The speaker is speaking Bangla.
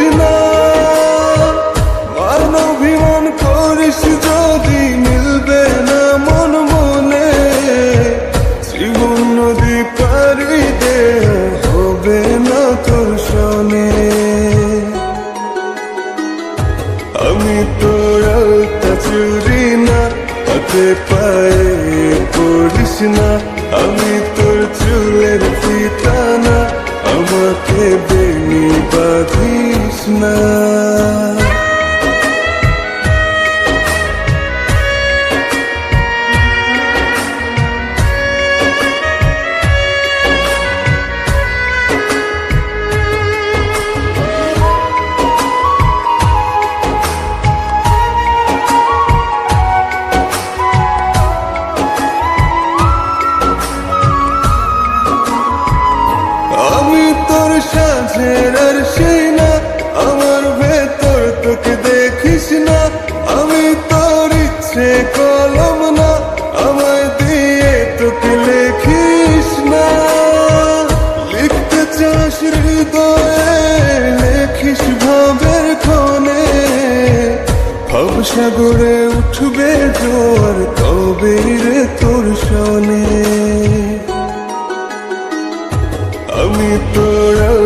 না মানভিমান করিস না মন মনে। নদী দে আমি তোর চুরি পায়ে আমি তোর চুলের ফিতা না আমাকে বেনি বাঁধিস না না, আমার ভেতর দেখিস না। আমি তোকে লেখিস না। সাগরে উঠবে জোর কবে রে তোর শোনে? আমি তোর